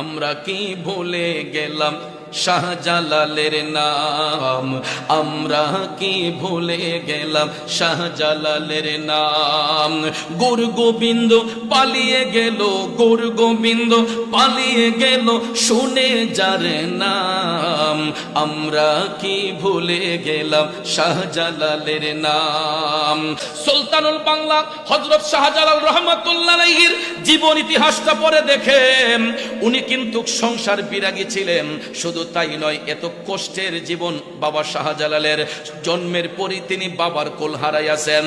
আমরা কি ভুলে গেলাম শাহজালালের নাম? আমরা কি ভুলে গেলাম শাহজালালের নাম? গুর গোবিন্দ পালিয়ে গেল, গুর গোবিন্দ পালিয়ে গেল, শুনে যার নাম? আমরা কি ভুলে গেলাম শাহজালালের নাম? সুলতানুল বাংলা হজরত শাহজালাল রহমতুল্লাহির জীবন ইতিহাসটা পরে দেখেন, উনি কিন্তু সংসার বিরাগী ছিলেন। শুধু তাই নয়, এত কষ্টের জীবন বাবা শাহজালালের জন্মের পরই তিনি বাবার কোল হারাইয়াছেন।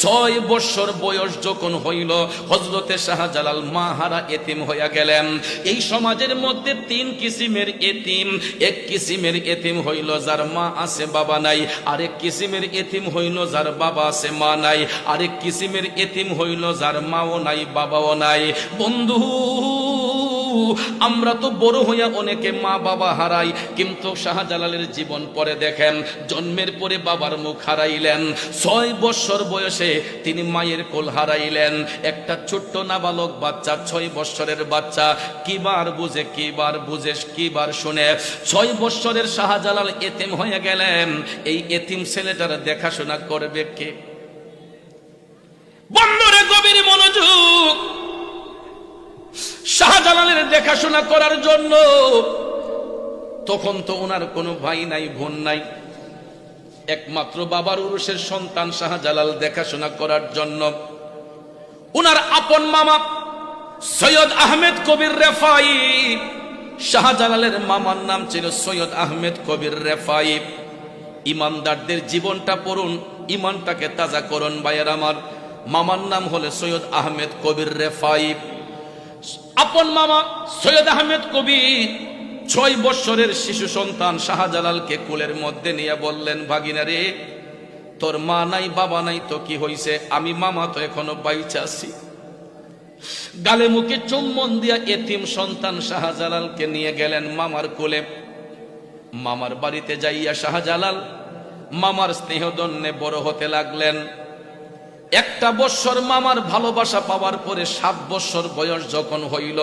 ছয় বছর বয়স যখন হইল হজরতে শাহজালাল মা হারা এতিম হইয়া গেলেন। এই সমাজের মধ্যে তিন কিসিমের এতিম, এক কিসিমের এতিম হইল যার মা আছে, বাবা নাই। আরেক কিসিমের এতিম হইল যার বাবা আছে, মা নাই। আরেক কিসিমের এতিম হইল যার মাও নাই, বাবাও নাই। বন্ধু, আমরা তো বড় হইয়া অনেকে মা বাবা হারাই, কিন্তু শাহজালালের জীবন পরে দেখেন, জন্মের পরে বাবার মুখ হারাইলেন। ছয় বছর বয়সে তিনি মায়ের কোল হারাইলেন। একটা ছোট্ট নাবালক বাচ্চা, ছয় বছরের বাচ্চা কিবার বুঝে কিবার বুঝে কিবার শুনে। ছয় বছরের শাহজালাল এতিম হয়ে গেলেন। এই এতিম ছেলেটার দেখাশোনা করবে কে? বন্ধুরে গভীর মনোযোগ শাহজালালের দেখাশোনা করার জন্য। তখন তো ওনার কোনো ভাই নাই, বোন নাই। একমাত্র বাবার উরুষের সন্তান শাহজালাল দেখাশোনা করার জন্য। উনার আপন মামা সৈয়দ আহমেদ কবির রেফাই। শাহজালালের মামার নাম ছিল সৈয়দ আহমেদ কবির রেফাই। ইমানদারদের জীবনটা পড়ুন, ইমানটাকে তাজা করুন ভাইয়ের আমার। মামার নাম হলে সৈয়দ আহমেদ কবির রেফাই। আপন মামা সৈয়দ আহমেদ কবি ছয় বৎসরের শিশু সন্তান শাহজালালকে কোলের মধ্যে নিয়ে বললেন, ভাগিনা রে, তোর মা নাই, বাবা নাই, তো কি হইছে? আমি মামা তো এখনও বাইচে আছি। গালে মুখে চুম্বন দিয়া এতিম সন্তান শাহজালালকে নিয়ে গেলেন মামার কোলে। মামার বাড়িতে যাইয়া শাহজালাল মামার স্নেহদন্যে বড় হতে লাগলেন। একটা বৎসর মামার ভালোবাসা পাওয়ার পরে সাত বৎসর বয়স যখন হইল,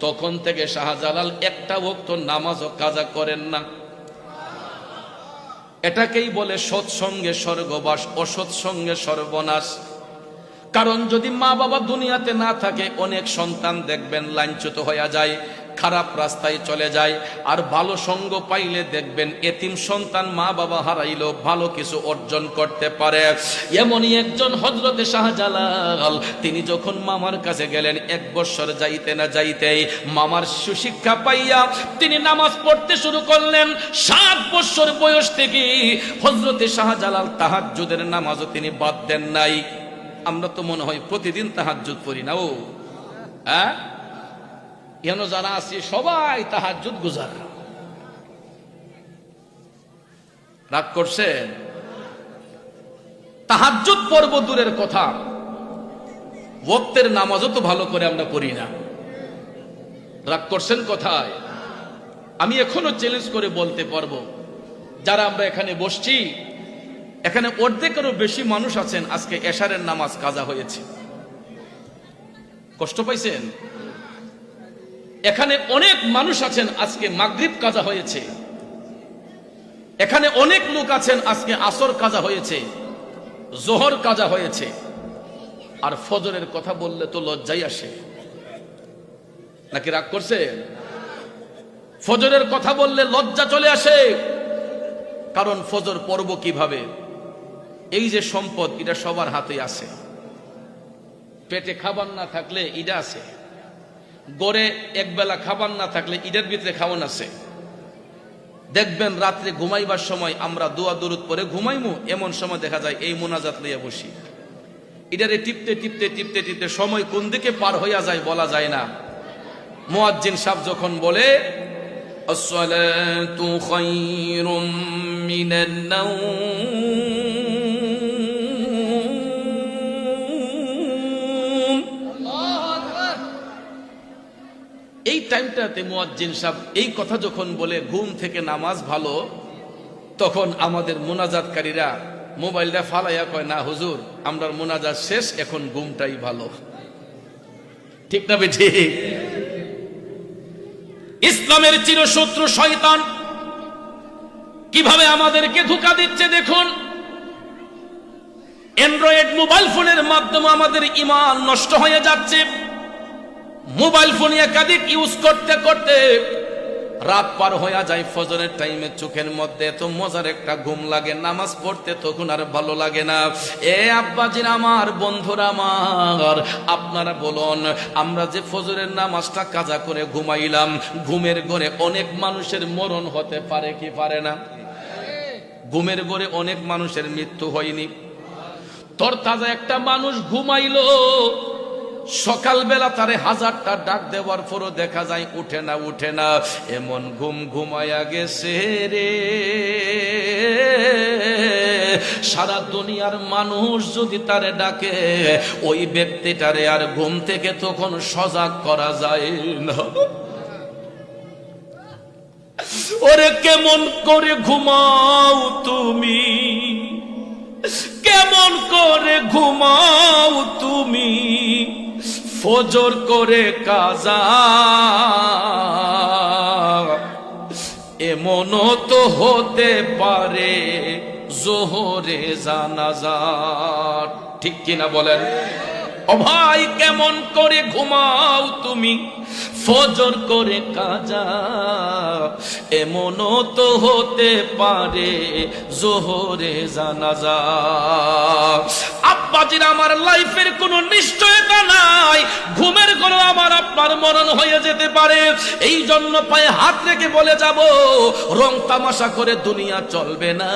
তখন থেকে শাহজালাল একটা ভক্ত নামাজও কাজা করেন না। এটাকেই বলে সৎসঙ্গে স্বর্গবাস, অসৎসঙ্গে সর্বনাশ। কারণ যদি মা বাবা দুনিয়াতে না থাকে, অনেক সন্তান দেখবেন লাঞ্ছিত হয়ে যায়। খারাপ রাস্তায় চলে যায়। আর ভালো সঙ্গ পাইলে দেখবেন এতিম সন্তান মা বাবা হারাইলেও ভালো কিছু অর্জন করতে পারে। এমনই একজন হজরতে শাহজালাল, তিনি যখন মামার কাছে গেলেন, এক বছর যাইতে না যাইতেই মামার সুশিক্ষা পাইয়া তিনি নামাজ পড়তে শুরু করলেন। সাত বছর বয়স থেকে হজরতে শাহজালাল তাহাজ্জুদের নামাজও তিনি বাদ দেন নাই। আমরা তো মনে হয় প্রতিদিন তাহাজ্জুদ পড়ি না ও। হ্যাঁ? এন যারা আছে, সবাই তাহাজ্জুদ গুজার। রাগ করছেন? তাহাজ্জুদ পর্ব দূরের কথা। ওক্তের নামাজও তো ভালো করে আমরা পড়ি না। রাগ করছেন কোথায়? আমি এখনও চ্যালেঞ্জ করে বলতে পারব। যারা আমরা এখানে বসছি, এখানে অর্ধেকেরও বেশি মানুষ আছেন, আজকে এশারের নামাজ কাজা হয়েছে। কষ্ট পাইছেন? এখানে অনেক মানুষ আছেন, আজকে মাগরিব কাজা হয়েছে। এখানে অনেক লোক আছেন, আজকে আসর কাজা হয়েছে, জোহর কাজা হয়েছে। আর ফজরের কথা বললে তো লজ্জাই আসে। নাকি রাগ করছে? ফজরের কথা বললে লজ্জা চলে আসে। কারণ ফজর পর্ব কীভাবে? এই যে সম্পদ, এটা সবার হাতে আছে। পেটে খাবার না থাকলে ইটা আছে। গড়ে একবেলা খাবার না থাকলে ইটার ভিতরে খাওয়ান আছে দেখবেন রাত্রে ঘুমাইবার সময় আমরা দোয়া দরুদ পরে ঘুমাইমু এমন সময় দেখা যায় এই মোনাজাত লইয়া বসি ইটারে টিপতে টিপতে টিপতে টিপতে সময় কোন দিকে পার হইয়া যায় বলা যায় না মুয়াজ্জিন সাহেব যখন বলে الصلاة خير من النوم এই টাইমটাতে মুয়াজ্জিন সাহেব এই কথা যখন বলে, ঘুম থেকে নামাজ ভালো, তখন আমাদের মোনাজাতকারীরা মোবাইলটা ফালাইয়া কয়, না হুজুর আমরা মোনাজাত শেষ, এখন ঘুমটাই ভালো। ঠিক না বে ঠিক? ইসলামের চিরশত্রু শয়তান কীভাবে আমাদেরকে ধোকা দিচ্ছে দেখুন? অ্যান্ড্রয়েড মোবাইল ফোনের মাধ্যমে আমাদের ইমান নষ্ট হয়ে যাচ্ছে। মোবাইল ফোন একাধিক ইউজ করতে করতে রাত পার হইয়া যায়, ফজরের টাইমে চোখের মধ্যে এত মজার একটা ঘুম লাগে, নামাজ পড়তে তখন আর ভালো লাগে না। এ আব্বাজির আমার, বন্ধুরা আমার, আপনারা বলুন, আমরা যে ফজরের নামাজটা কাজা করে ঘুমাইলাম, ঘুমের ঘরে অনেক মানুষের মরণ হতে পারে কি পারে না? ঘুমের ঘরে অনেক মানুষের মৃত্যু হয়নি। তোর তাজা একটা মানুষ ঘুমাইলো সকালবেলা তারে হাজারটা ডাক দেওয়ার পরও দেখা যায় উঠে না উঠে না। এমন ঘুম ঘুমায়া গেছে রে। সারা দুনিয়ার মানুষ যদি তারে ডাকে, ওই ব্যক্তিটারে আর ঘুম থেকে তখন সজাগ করা যায় না। ওরে কেমন করে ঘুমাও তুমি? কেমন করে ঘুমাও তুমি? ফজর করে কাজা। এমনও তো হতে পারে জোহরে জানাজা। ঠিক কিনা বলেন? ও ভাই, কেমন করে ঘুমাও তুমি? ফজর করে কাজা। এমনও তো হতে পারে জোহরে জানাজা। আব্বাজির আমার লাইফের কোনো নিশ্চয়তা কোনো আমার মরণ হয়ে যেতে পারে। এই জন্য পায়ে হাত রেখে বলে যাব, রং তামাশা করে দুনিয়া চলবে না।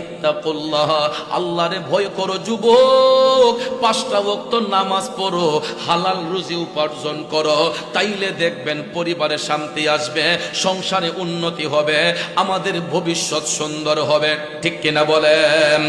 ইত্তাকুল্লাহ, আল্লাহরে ভয় করো যুবক, পাঁচটা ওয়াক্ত নামাজ পড়ো, হালাল রুজি উপার্জন করো, তাইলে দেখবেন পরিবারে শান্তি আসবে, সংসারে উন্নতি হবে, আমাদের ভবিষ্যৎ সুন্দর হবে। ঠিক কিনা বলেন?